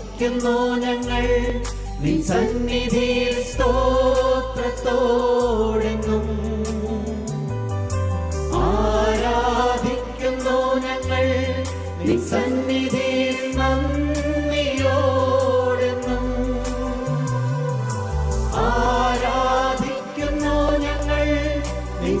ആരാധിക്കുന്നു ഞങ്ങൾ. നിൻ സന്നിധിയിൽ സ്തോത്രത്തോടെന്നും ആരാധിക്കുന്നു ഞങ്ങൾ. നിൻ സന്നിധിയിൽ നന്ദിയോടെന്നും ആരാധിക്കുന്നു ഞങ്ങൾ. നിൻ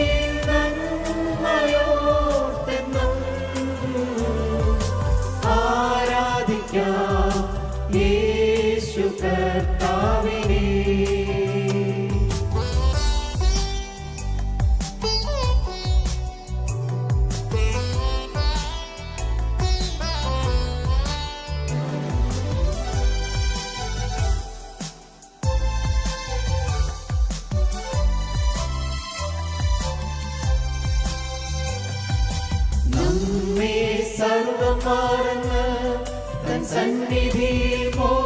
മറന്ന് തൻ സന്നിധി മോദമോടിന്ന്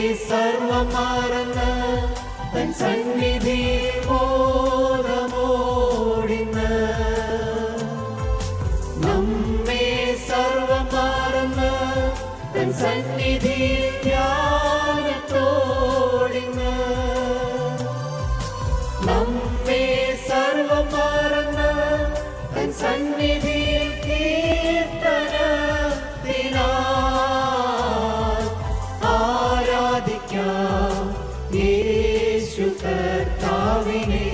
നമ്മെ സർവം മറന്ന് തൻ സന്നിധി ബോധമോടിന്ന് നമ്മെ സർവം മറന്ന് തൻ സന്നിധി ധ്യാനത്തോടിന്ന് നമ്മെ സർവം മറന്ന് തൻ സന്നിധി வாழ்வினே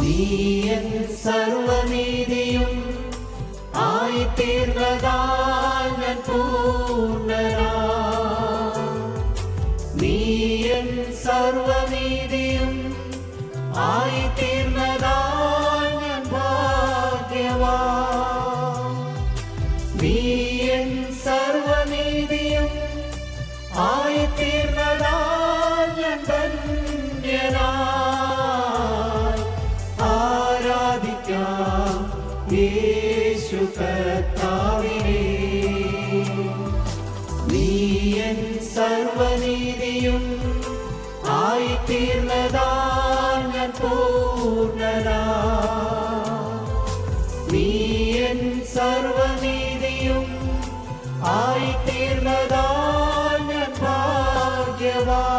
நீ என் சர்வநீதியும் ஆய்த்தீர்வதால் நான் பூர்ணரா. நீ என் சர்வ நீதியும் ஆய்த்தீர்வதால் நான் பாக்கியவா நீ என் சர்வ நீதியும் ஆய்த்தீர்வதால் நான் தன்யனா. ஆராதிக்கா நீ യേശു സർവനീതിയും ആയിത്തീർന്നതാൽ ഞാൻ ഞാൻ ഭാഗ്യവാ.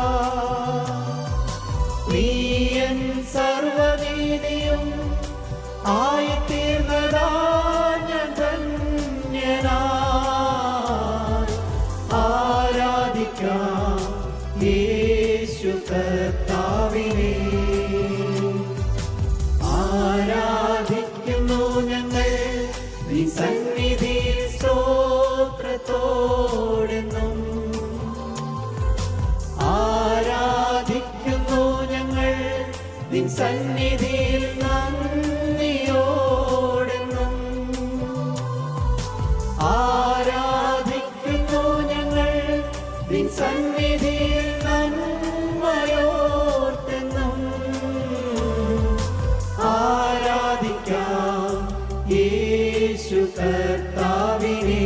നിൻ സന്നിധിയിൽ നന്ദിയോടെന്നും ആരാധിക്കുന്നു ഞങ്ങൾ നിൻ സന്നിധിയിൽ നന്മയോർത്തെന്നും ആരാധിക്കാം യേശു കർത്താവിനെ.